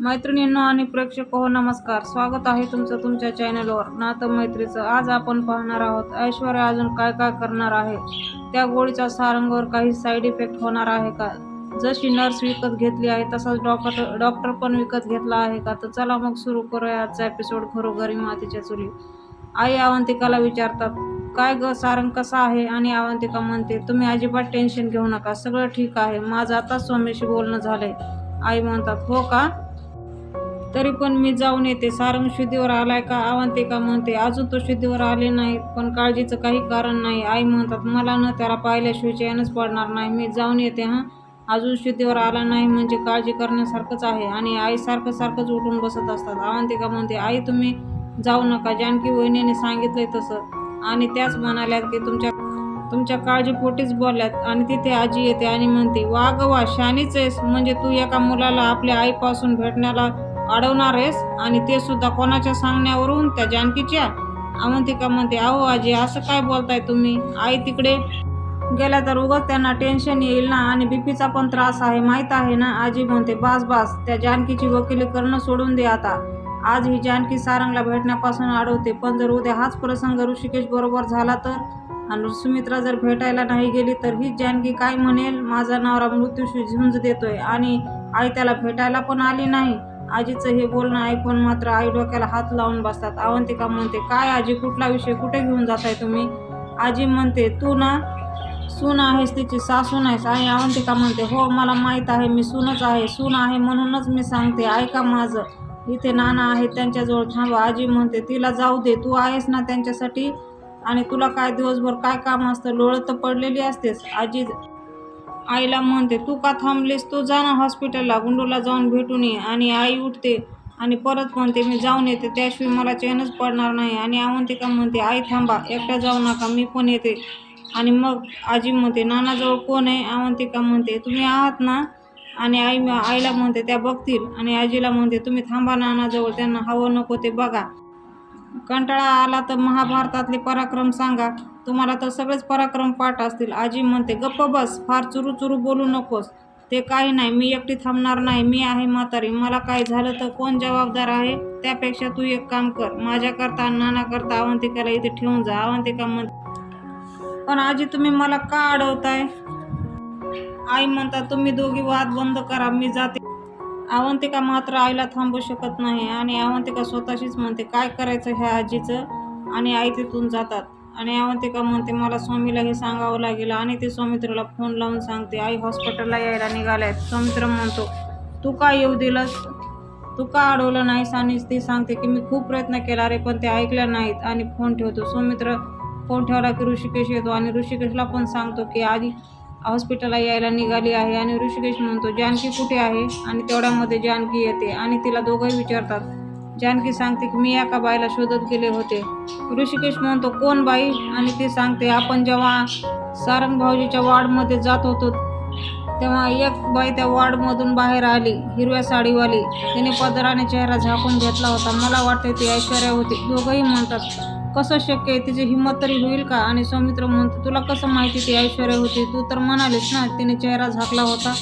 मैत्रिणींनो आणि प्रेक्षक हो नमस्कार. स्वागत आहे तुमचं तुमच्या चॅनलवर नातं मैत्रीचं. आज आपण पाहणार आहोत ऐश्वर्या अजून काय काय करणार आहे? त्या गोळीचा सारंगावर काही साईड इफेक्ट होणार आहे का? जशी नर्स विकत घेतली आहे तसाच डॉक्टर डॉक्टर पण विकत घेतला आहे का? तर चला मग सुरू करूया आजचा एपिसोड घरोघरी मातीच्या चुली. आई अवंतिकाला विचारतात काय ग सारंग कसा आहे? आणि अवंतिका म्हणते तुम्ही अजिबात टेन्शन घेऊ नका सगळं ठीक आहे. माझं आताच स्वामीशी बोलणं झालंय. आई म्हणतात हो का? तरी पण मी जाऊन येते. सारंग शुद्धीवर आलाय का? अवंतिका म्हणते. अजून तो शुद्धीवर आले नाहीत पण काळजीचं काही कारण नाही. आई म्हणतात मला न त्याला पाहिल्याशिवाय चैनच पडणार नाही. मी जाऊन येते हां? अजून शुद्धीवर आला नाही म्हणजे काळजी करण्यासारखंच आहे. आणि आई सारखं सारखंच उठून बसत असतात. अवंतिका म्हणते आई तुम्ही जाऊ नका. जानकी वहिनीने सांगितलंय तसं. आणि त्याच म्हणाल्यात की तुमच्या तुमच्या काळजीपोटीच बोलल्यात. आणि तिथे आजी येते आणि म्हणते वा ग वा शानीच आहेस. म्हणजे तू एका मुलाला आपल्या आईपासून भेटण्याला अडवणार आहेस आणि ते सुद्धा कोणाच्या सांगण्यावरून त्या जानकीच्या अवंतिका म्हणते अहो आजी असं काय बोलताय तुम्ही? आई तिकडे गेल्या तर उगाच त्यांना टेन्शन येईल ना आणि बीपीचा पण त्रास आहे माहीत आहे ना? आजी म्हणते बास बास त्या जानकीची वकिली करणं सोडून दे आता. आज ही जानकी सारंगला भेटण्यापासून अडवते पण जर उद्या हाच प्रसंग ऋषिकेश बरोबर झाला तर आणि सुमित्रा जर भेटायला नाही गेली तर ही जानकी काय म्हणेल? माझा नवरा मृत्यूशी झुंज देतोय आणि आई त्याला भेटायला पण आली नाही. आजीचं हे बोलणं ऐकून मात्र आई डोक्याला हात लावून बसतात. अवंतिका म्हणते काय आजी कुठला विषय? कुठे घेऊन जाताय तुम्ही? आजी म्हणते तू ना सून आहेस तिची सासून आहेस. आणि अवंतिका म्हणते हो मला माहीत आहे मी सूनच आहे. सून आहे म्हणूनच मी सांगते ऐका माझं. इथे नाना आहे त्यांच्याजवळ थांबा. आजी म्हणते तिला जाऊ दे तू आहेस ना त्यांच्यासाठी आणि तुला काय दिवसभर काय काम असतं? लोळत तर पडलेली असतेस. आजी आईला म्हणते तू का थांबलेस? तू जा ना हॉस्पिटलला गुंडूला जाऊन भेटून ये. आणि आई उठते आणि परत म्हणते मी जाऊन येते त्याशिवाय मला चैनच पडणार नाही. आणि अवंतिका म्हणते आई थांबा एकट्या जाऊ नका मी पण येते. आणि मग आजी म्हणते नानाजवळ कोण आहे? अवंतिका म्हणते तुम्ही आहात ना? आणि आई आईला म्हणते त्या बघतील. आणि आजीला म्हणते तुम्ही थांबा नानाजवळ त्यांना हवं नको ते बघा. कंटाळा आला तर महाभारतातले पराक्रम सांगा. तुम्हाला तर सगळेच पराक्रम पाठ असतील. आजी म्हणते गप्प बस फार चुरू चुरू बोलू नकोस. ते काही नाही मी एकटी थांबणार नाही. मी आहे म्हातारी. मला काय झालं तर कोण जबाबदार आहे? त्यापेक्षा तू एक काम कर. माझ्याकरता नानाकरता अवंतिकाला इथे ठेवून जा. अवंतिका म्हणते पण आजी तुम्ही मला का अडवताय? आई म्हणता तुम्ही दोघी वाद बंद करा. मी जाते. अवंतिका मात्र आईला थांबू शकत नाही आणि अवंतिका स्वतःशीच म्हणते काय करायचं ह्या आजीचं? आणि आई तिथून जातात. आणि अवंतिका म्हणते मला स्वामीला हे सांगावं लागेल. आणि ते सौमित्राला फोन लावून सांगते आई हॉस्पिटलला यायला निघाल्या सौमित्र म्हणतो तू का येऊ दिलंस? तू का अडवलं नाहीस? आणि ती सांगते की मी खूप प्रयत्न केला रे पण ते ऐकल्या नाहीत. आणि फोन ठेवतो. सौमित्र फोन ठेवला की ऋषिकेश येतो आणि ऋषिकेशला पण सांगतो की आधी हॉस्पिटलला यायला निघाली आहे आणि ऋषिकेश म्हणतो जानकी कुठे आहे? आणि तेवढ्यामध्ये जानकी येते आणि तिला दोघंही विचारतात. जानकी सांगते की मी एका बाईला शोधत गेले होते. ऋषिकेश म्हणतो कोण बाई? आणि ती सांगते आपण जेव्हा सारंग भाऊजीच्या वार्डमध्ये जात होतो तेव्हा एक बाई त्या वार्डमधून बाहेर आली हिरव्या साडीवाली. तिने पदराने चेहरा झाकून घेतला होता. मला वाटते ती ऐश्वर्या होती. दोघंही म्हणतात. कसं शक्य आहे तिची हिंमत तरी होईल का? आणि सौमित्र म्हणतो तुला कसं माहिती ती ऐश्वर्या होती? तू तर म्हणालीस ना तिने चेहरा झाकला होता.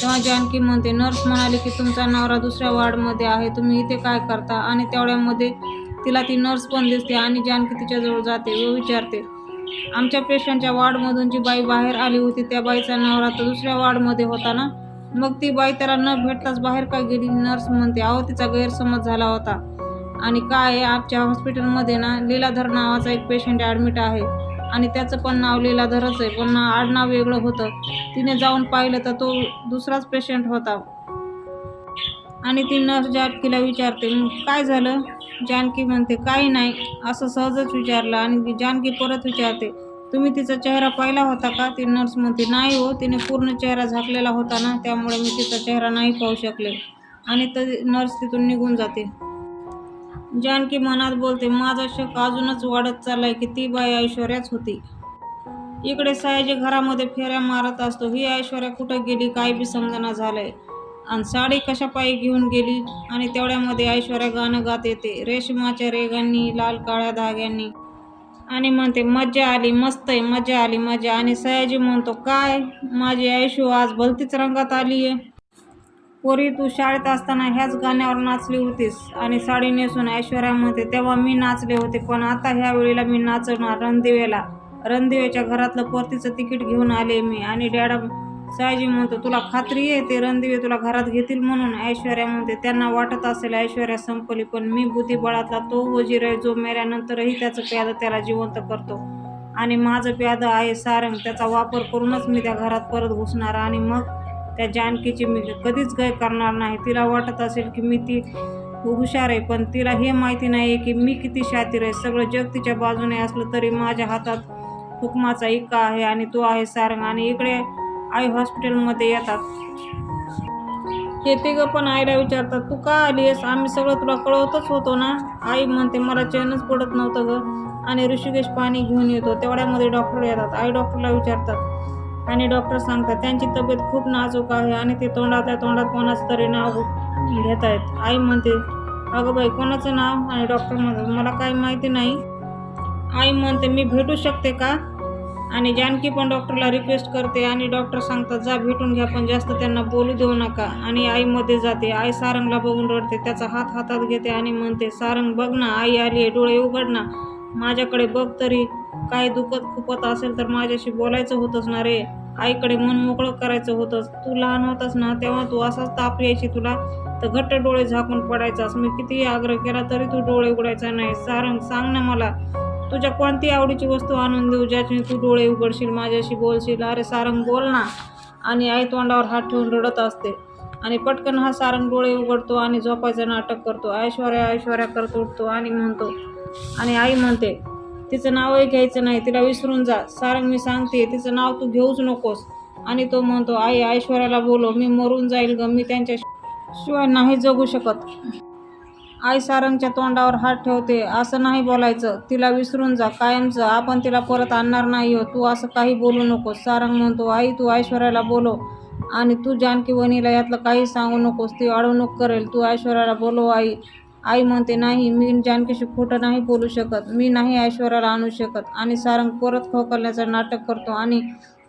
तेव्हा जानकी म्हणते नर्स म्हणाली की तुमचा नवरा दुसऱ्या वार्डमध्ये आहे तुम्ही इथे काय करता? आणि तेवढ्यामध्ये तिला ती नर्स पण दिसते आणि जानकी तिच्याजवळ जाते व विचारते आमच्या पेशंटच्या वार्डमधून जी बाई बाहेर आली होती त्या बाईचा नवरा तर दुसऱ्या वार्डमध्ये होता ना? मग ती बाई त्याला न भेटताच बाहेर का गेली? नर्स म्हणते अहो तिचा गैरसमज झाला होता. आणि काय आहे आमच्या हॉस्पिटलमध्ये ना लीलाधर नावाचा एक पेशंट ॲडमिट आहे. आणि त्याचं पण नाव लीलाधरच आहे. पण ना आडनाव वेगळं होतं. तिने जाऊन पाहिलं तर तो दुसराच पेशंट होता. आणि ती नर्स जानकीला विचारते "मग काय झालं? जानकी म्हणते काही नाही. असं सहजच विचारलं आणि जानकी परत विचारते तुम्ही तिचा चेहरा पाहिला होता का? ती नर्स म्हणते नाही हो. तिने पूर्ण चेहरा झाकलेला होता ना. त्यामुळे मी तिचा चेहरा नाही पाहू शकले. आणि तर नर्स तिथून निघून जाते. जानकी मनात बोलते माझा शक अजूनच वाढत चाललाय की ती बाई ऐश्वर्याच होती. इकडे सयाजी घरामध्ये फेऱ्या मारत असतो. ही ऐश्वर्या कुठं गेली काय बी समजना झालंय. आणि साडी कशा पायी घेऊन गेली आणि तेवढ्यामध्ये ऐश्वर्या गाणं गात येते. रेशमाच्या रेगांनी लाल काळ्या धाग्यांनी. आणि म्हणते मज्जा आली मस्त आहे मजा आली मजा आणि सयाजी म्हणतो काय? माझी ऐशू आज भलतीच रंगात आली आहे पोरी तू शाळेत असताना ह्याच गाण्यावर नाचली होतीस आणि साडी नेसून ऐश्वर्या म्हणते तेव्हा मी नाचले होते पण आता ह्या वेळेला मी नाचणार रणदिवेला. रणदिवेच्या घरातलं परतीचं तिकीट घेऊन आले मी आणि डॅडा सायजी म्हणतो तुला खात्री आहे ते रणदिवे तुला घरात घेतील म्हणून. ऐश्वर्या म्हणते त्यांना वाटत असेल ऐश्वर्या संपली पण मी बुद्धिबळातला तो वजीर आहे जो मेल्यानंतरही त्याचं प्याद त्याला जिवंत करतो. आणि माझं प्याद आहे सारंग त्याचा वापर करूनच मी त्या घरात परत घुसणार आणि मग त्या जानकीची मी कधीच गय करणार नाही. तिला वाटत असेल की मी ती हुशार आहे पण तिला हे माहिती नाही आहे की मी किती शातीर आहे. सगळं जग तिच्या बाजूने असलं तरी माझ्या हातात हुकमाचा इक्का आहे आणि तो आहे सारंग आणि इकडे आई हॉस्पिटलमध्ये येतात. हे तिघं पण आईला विचारतात तू का आली आहेस? आम्ही सगळं तुला कळवतच होतो ना? आई म्हणते मला चैनच पडत नव्हतं ग. आणि ऋषिकेश पाणी घेऊन येतो. तेवढ्यामध्ये डॉक्टर येतात. आई डॉक्टरला विचारतात आणि डॉक्टर सांगतात त्यांची तब्येत खूप नाजूक आहे आणि ते तोंडातल्या तोंडात कोणाचं तरी नाव घेत आहेत. आई म्हणते अगं बाई कोणाचं नाव? आणि डॉक्टर म्हणतात मला काही माहिती नाही. आई म्हणते मी भेटू शकते का? आणि जानकी पण डॉक्टरला रिक्वेस्ट करते आणि डॉक्टर सांगतात जा भेटून घ्या पण जास्त त्यांना बोलू देऊ नका. आणि आईमध्ये जाते. आई सारंगला बघून रडते त्याचा हात हातात घेते आणि म्हणते सारंग बघ ना आई आली आहे डोळे उघड ना. माझ्याकडे बघ तरी. काय दुखत खुपत असेल तर माझ्याशी बोलायचं होतंच ना रे. आईकडे मन मोकळं करायचं होतंच. तू लहान होतास ना तेव्हा तू असाच ताप यायची तुला. तर घट्ट डोळे झाकून पडायचास. मी कितीही आग्रह केला तरी तू डोळे उघडायचा नाही. सारंग सांग ना मला. तुझ्या कोणती आवडीची वस्तू आणून देऊ ज्याची तू डोळे उघडशील माझ्याशी बोलशील? अरे सारंग बोल ना. आणि आई तोंडावर हात ठेवून रडत असते. आणि पटकन हा सारंग डोळे उघडतो आणि झोपायचं नाटक करतो. ऐश्वर्या ऐश्वर्या करत उठतो आणि म्हणतो. आणि आई म्हणते तिचं नावही घ्यायचं नाही. तिला विसरून जा. सारंग मी सांगते तिचं नाव तू घेऊच नकोस. आणि तो म्हणतो आई ऐश्वर्याला बोलो मी मरून जाईल ग. मी त्यांच्या शिवाय नाही जगू शकत. आई सारंगच्या तोंडावर हात ठेवते. असं नाही बोलायचं. तिला विसरून जा. कायमचं. आपण तिला परत आणणार नाही हो तू असं काही बोलू नकोस. सारंग म्हणतो आई तू ऐश्वर्याला बोलो आणि तू जानकी वनीला यातलं काही सांगू नकोस. ती अडवणूक करेल. तू ऐश्वर्याला बोलो आई. आई म्हणते नाही मी जानकीशी खोटं नाही बोलू शकत. मी नाही ऐश्वर्याला आणू शकत. आणि सारंग परत खोकलण्याचं नाटक करतो आणि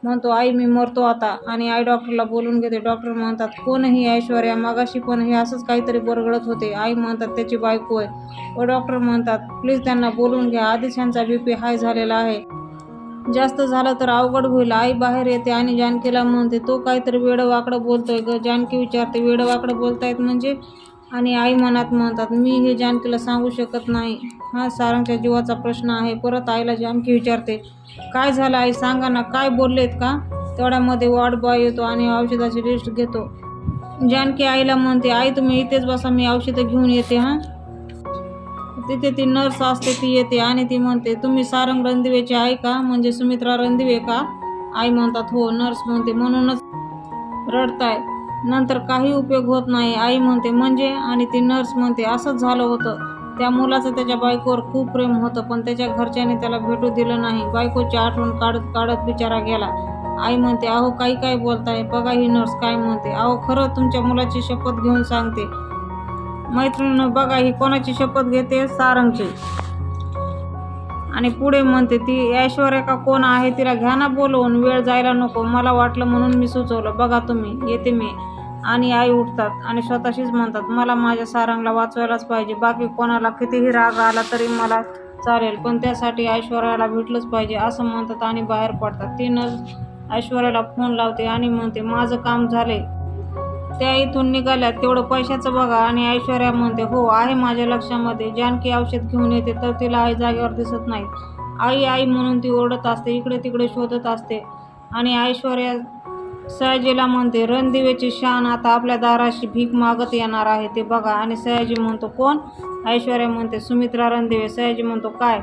म्हणतो आई मी मरतो आता. आणि आई डॉक्टरला बोलून घेते. डॉक्टर म्हणतात कोणही ऐश्वर्या मगाशी पण हे असंच काहीतरी बरगळत होते. आई म्हणतात त्याची बायको आहे. व डॉक्टर म्हणतात प्लीज त्यांना बोलून घ्या. आधीच ह्यांचा बी पी हाय झालेला आहे. जास्त झालं तर अवघड होईल. आई बाहेर येते आणि जानकीला म्हणते तो काहीतरी वेडं वाकडं बोलतोय. ग जानकी विचारते वेडं वाकडं बोलतायत म्हणजे? आणि आई मनात म्हणतात मी हे जानकीला सांगू शकत नाही. हा सारंगच्या जीवाचा प्रश्न आहे. परत आईला जानकी विचारते काय झालं आई? सांगा ना काय बोललेत का? तेवढ्यामध्ये वॉर्ड बॉय येतो आणि औषधाची लिस्ट घेतो. जानकी आईला म्हणते आई तुम्ही इथेच बसा मी औषधं घेऊन येते हां? तिथे ती नर्स असते ती येते आणि ती म्हणते तुम्ही सारंग रणदिवेची आई का? म्हणजे सुमित्रा रणदिवे का? आई म्हणतात हो. नर्स म्हणते म्हणूनच रडताय. नंतर काही उपयोग होत नाही. आई म्हणते म्हणजे? आणि ती नर्स म्हणते असंच झालं होतं. त्या मुलाचं त्याच्या बायकोवर खूप प्रेम होतं पण त्याच्या घरच्याने त्याला भेटू दिलं नाही. बायकोची आठवण काढत काढत बिचारा गेला. आई म्हणते अहो काही काय बोलताय? बघा ही नर्स काय म्हणते. अहो खरं तुमच्या मुलाची शपथ घेऊन सांगते. मैत्रिणीनं बघा ही कोणाची शपथ घेते? सारंगची. आणि पुढे म्हणते ती ऐश्वर्या का कोण आहे? तिला घ्या ना बोलवून. वेळ जायला नको. मला वाटलं म्हणून मी सुचवलं. बघा तुम्ही. येते मी. आणि आई उठतात आणि स्वतःशीच म्हणतात मला माझ्या सारंगला वाचवायलाच पाहिजे. बाकी कोणाला कितीही राग आला तरी मला चालेल पण त्यासाठी ऐश्वर्याला भेटलंच पाहिजे असं म्हणतात आणि बाहेर पडतात. ती न ऐश्वर्याला फोन लावते आणि म्हणते माझं काम झाले त्या इथून निघाल्या तेवढं पैशाचं बघा. आणि ऐश्वर्या म्हणते हो आहे माझ्या लक्षामध्ये. जानकी औषध घेऊन येते तर तिला आई जागेवर दिसत नाही. आई आई म्हणून ती ओरडत असते इकडे तिकडे शोधत असते. आणि ऐश्वर्या सयाजीला म्हणते रणदिवेची शान आता आपल्या दाराशी भीक मागत येणार आहे ते बघा. आणि सयाजी म्हणतो कोण? ऐश्वर्या म्हणते सुमित्रा रणदिवे सयाजी म्हणतो काय?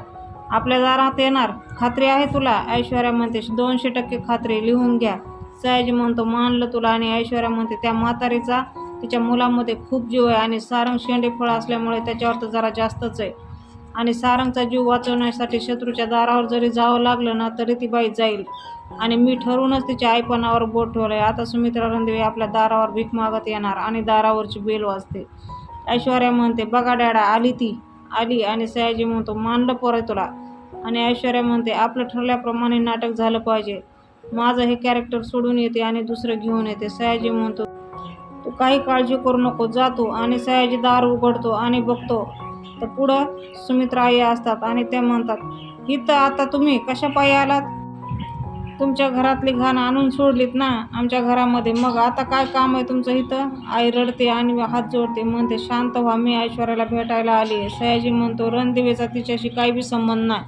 आपल्या दारात येणार? खात्री आहे तुला? ऐश्वर्या म्हणते दोनशे टक्के खात्री लिहून घ्या. सयाजी म्हणतो मानलं तुला. आणि ऐश्वर्या म्हणते त्या म्हातारीचा तिच्या मुलामध्ये खूप जीव आहे आणि सारंग शेंडे फळ असल्यामुळे त्याच्यावर तर जरा जास्तच आहे. आणि सारंगचा जीव वाचवण्यासाठी शत्रूच्या दारावर जरी जावं लागलं ना तरी ती बाई जाईल. आणि मी ठरवूनच तिच्या आईपणावर बोट ठेवलं आहे आता सुमित्रा रणदेवी आपल्या दारावर भीक मागत येणार आणि दारावरची बेल वाजते. ऐश्वर्या म्हणते बघा डॅडा आली ती. आली आणि सयाजी म्हणतो मानलं पोरं तुला. आणि ऐश्वर्या म्हणते आपलं ठरल्याप्रमाणे नाटक झालं पाहिजे. माझं हे कॅरेक्टर सोडून येते आणि दुसरं घेऊन येते. सयाजी म्हणतो तू काही काळजी करू नको. जातो आणि सयाजी दार उघडतो आणि बघतो. तर पुढं सुमित्राई आई असतात आणि त्या म्हणतात इथं आता तुम्ही कशा पायी आलात? तुमच्या घरातली घाण आणून सोडलीत ना? आमच्या घरामध्ये मग आता काय काम आहे तुमचं इथं? आई रडते आणि हात जोडते म्हणते शांत व्हा मी ऐश्वर्याला भेटायला आली आहे. सयाजी म्हणतो रणदिवेचा तिच्याशी काही बी संबंध नाही.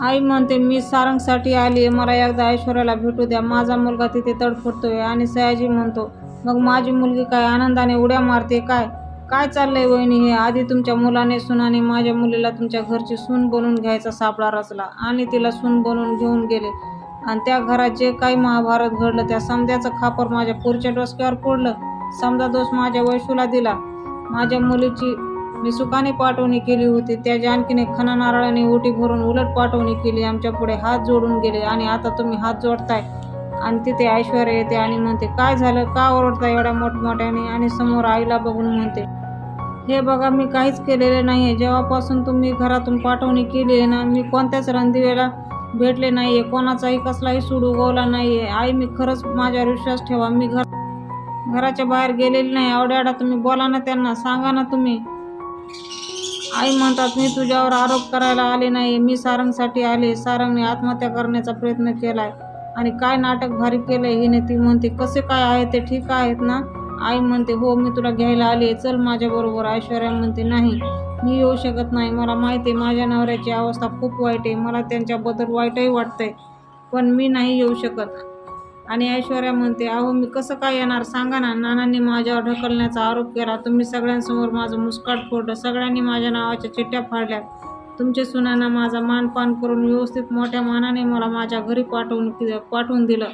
आई म्हणते मी सारंगसाठी आली आहे मला एकदा ऐश्वर्याला भेटू द्या माझा मुलगा तिथे तडफडतोय. आणि सयाजी म्हणतो मग माझी मुलगी काय आनंदाने उड्या मारते काय? काय चाललंय वहिनी हे? आधी तुमच्या मुलाने सुनाने माझ्या मुलीला तुमच्या घरची सून बनवून घ्यायचा सापळा रचला आणि तिला सून बनवून घेऊन गेले. आणि त्या घरात जे काही महाभारत घडलं त्या समद्याचं खापर माझ्या पुढच्या डोसक्यावर पडलं. समजा दोष माझ्या वैशूला दिला. माझ्या मुलीची मी सुखाने पाठवणी केली होती. त्या जानकीने खना नारळाने ओटी भरून उलट पाठवणी केली. आमच्या पुढे हात जोडून गेले आणि आता तुम्ही हात जोडताय. आणि तिथे ऐश्वर्या येते आणि म्हणते काय झालं? का ओरडता एवढ्या मोठमोठ्याने? आणि समोर आईला बघून म्हणते हे बघा मी काहीच केलेले नाही आहे जेव्हापासून तुम्ही घरातून पाठवणी केली आहे ना मी कोणत्याच रणदिवेला भेटले नाही आहे कोणाचाही कसलाही सूड उगवला नाही आहे आई मी खरंच माझ्यावर विश्वास ठेवा. मी घर घराच्या बाहेर गेलेली नाही. आवड्याडा तुम्ही बोला ना त्यांना. सांगा ना तुम्ही. आई म्हणतात मी तुझ्यावर आरोप करायला आले नाही मी सारंगसाठी आले. सारंगने आत्महत्या करण्याचा प्रयत्न केला आहे आणि काय नाटक भारी केलंय हिने ती म्हणते कसे काय आहे ते ठीक आहेत ना? आई म्हणते हो मी तुला घ्यायला आले चल माझ्याबरोबर ऐश्वर्या म्हणते नाही मी येऊ शकत नाही. मला माहिती आहे माझ्या नवऱ्याची अवस्था खूप वाईट आहे. मला त्यांच्याबद्दल वाईटही वाटतंय पण मी नाही येऊ शकत. आणि ऐश्वर्या म्हणते अहो मी कसं काय येणार? सांगा ना. नानांनी माझ्यावर ढकलण्याचा आरोप केला. तुम्ही सगळ्यांसमोर माझं मुस्काट फोडलं. सगळ्यांनी माझ्या नावाच्या चिठ्ठ्या फाडल्या तुमच्या सुनांना माझा मानपान करून व्यवस्थित मोठ्या मानाने मला माझ्या घरी पाठवून पाठवून दिलं.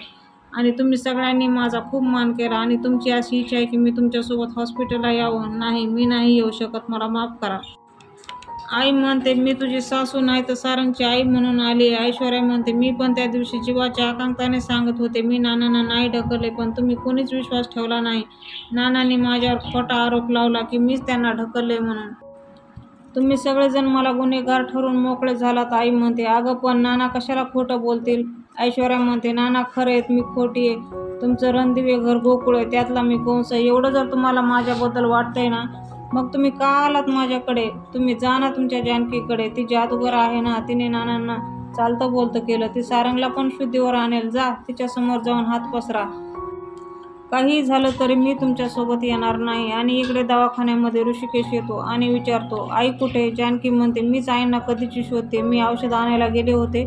आणि तुम्ही सगळ्यांनी माझा खूप मान केला आणि तुमची अशी इच्छा आहे की मी तुमच्यासोबत हॉस्पिटलला यावं. नाही मी नाही येऊ शकत. मला माफ करा. आई म्हणते मी तुझी सासू नाही तर सारंगची आई म्हणून आली आहे. ऐश्वर्या म्हणते मी पण त्या दिवशी जीवाच्या आकांक्षाने सांगत होते मी नानांना नाही ढकलले पण तुम्ही कोणीच विश्वास ठेवला नाही. नानांनी माझ्यावर खोटा आरोप लावला की मीच त्यांना ढकलले म्हणून. तुम्ही सगळेजण मला गुन्हेगार ठरवून मोकळे झालात आई म्हणते. अगं पण नाना कशाला खोटं बोलतील? ऐश्वर्या म्हणते नाना खरं आहेत मी खोटी आहे. तुमचं रणदिवे घर गोकुळ आहे त्यातला मी कोंस आहे. एवढं जर तुम्हाला माझ्याबद्दल वाटतंय ना मग तुम्ही का आलात माझ्याकडे? तुम्ही जा ना तुमच्या जानकीकडे. ती जादूगर आहे ना तिने नानांना चालतं बोलतं केलं. ती सारंगला पण शुद्धीवर आणेल. जा तिच्यासमोर जाऊन हात पसरा. काही झालं तरी मी तुमच्यासोबत येणार नाही. आणि इकडे दवाखान्यामध्ये ऋषिकेश येतो आणि विचारतो आई कुठे? जानकी म्हणते मीच आईंना कधीची शोधते? मी औषध आणायला गेले होते.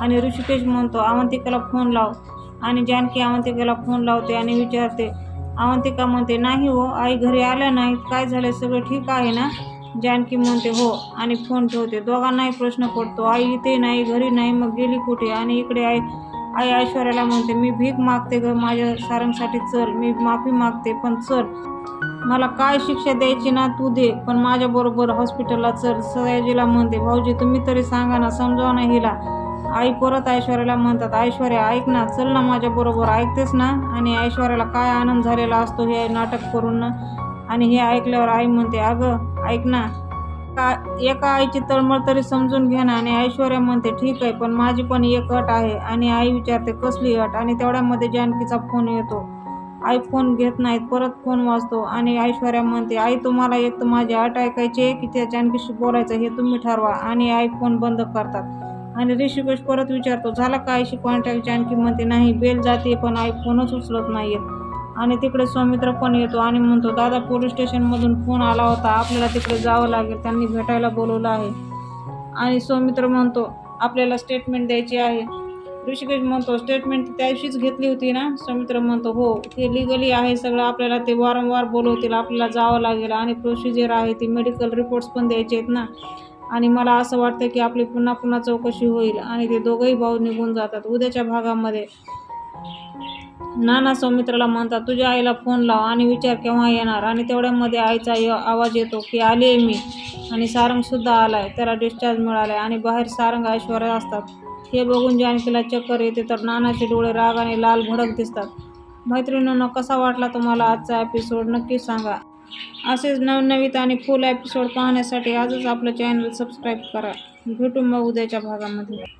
आणि ऋषिकेश म्हणतो अवंतिकाला फोन लाव. आणि जानकी अवंतिकेला फोन लावते आणि विचारते अवंतिका म्हणते नाही हो आई घरी आल्या नाहीत. काय झालं सगळं ठीक आहे ना? जानकी म्हणते हो. आणि फोन ठेवते. दोघांनाही प्रश्न पडतो आई इथे नाही घरी नाही मग गेली कुठे? आणि इकडे आई आई ऐश्वर्याला म्हणते मी भीक मागते ग माझ्या सारंगसाठी चल मी माफी मागते पण चल. मला काय शिक्षा द्यायची ना तू दे पण माझ्याबरोबर हॉस्पिटलला चल. सयाजीला म्हणते भाऊजी तुम्ही तरी सांगा ना समजावा ना हिला. आई परत ऐश्वर्याला म्हणतात ऐश्वर्या ऐक ना चल ना माझ्याबरोबर ऐकतेस ना? आणि ऐश्वर्याला काय आनंद झालेला असतो हे नाटक करून ना. आणि हे ऐकल्यावर आई म्हणते अगं ऐक ना एका आईची तळमळ तरी समजून घे ना आणि ऐश्वर्या म्हणते ठीक आहे पण माझी पण एक अट आहे आणि आई विचारते कसली अट? आणि तेवढ्यामध्ये जानकीचा फोन येतो. आई फोन घेत नाहीत परत फोन वाजतो. आणि ऐश्वर्या म्हणते आई तुम्हाला एक तर माझी अट ऐकायची आहे की त्या जानकीशी बोलायचं हे तुम्ही ठरवा आणि आई फोन बंद करतात. आणि ऋषिकेश परत विचारतो झाला का आईशी कॉन्टॅक्ट जानकी म्हणते नाही बेल जाते पण आई फोनच उचलत नाही आणि तिकडे सौमित्र पण येतो आणि म्हणतो दादा पोलीस स्टेशनमधून फोन आला होता. आपल्याला तिकडे जावं लागेल. त्यांनी भेटायला बोलवलं आहे. आणि सौमित्र म्हणतो आपल्याला स्टेटमेंट द्यायची आहे. ऋषिकेश म्हणतो स्टेटमेंट त्या दिवशीच घेतली होती ना? सौमित्र म्हणतो हो ते लिगली आहे सगळं. आपल्याला ते वारंवार बोलवतील. आपल्याला जावं लागेल. आणि प्रोसिजर आहे ती मेडिकल रिपोर्ट्स पण द्यायचे आहेत ना. आणि मला असं वाटतं की आपली पुन्हा पुन्हा चौकशी होईल. आणि ते दोघंही भाऊ निघून जातात. उद्याच्या भागामध्ये नाना सौमित्राला म्हणतात तुझ्या आईला फोन लाव आणि विचार केव्हा येणार? आणि तेवढ्यामध्ये आईचा य- आवाज येतो की आली आहे मी. आणि सारंगसुद्धा आला आहे त्याला डिस्चार्ज मिळाला आहे आणि बाहेर सारंग ऐश्वर्या असतात. हे बघून जानकीला चक्कर येते तर नानाचे डोळे रागाने लाल भडक दिसतात. मैत्रिणींना कसा वाटला तुम्हाला आजचा एपिसोड नक्की सांगा. असेच नवनवीत आणि फुल एपिसोड पाहण्यासाठी आजच आपलं चॅनल सबस्क्राईब करा. भेटू मग उद्याच्या भागामध्ये.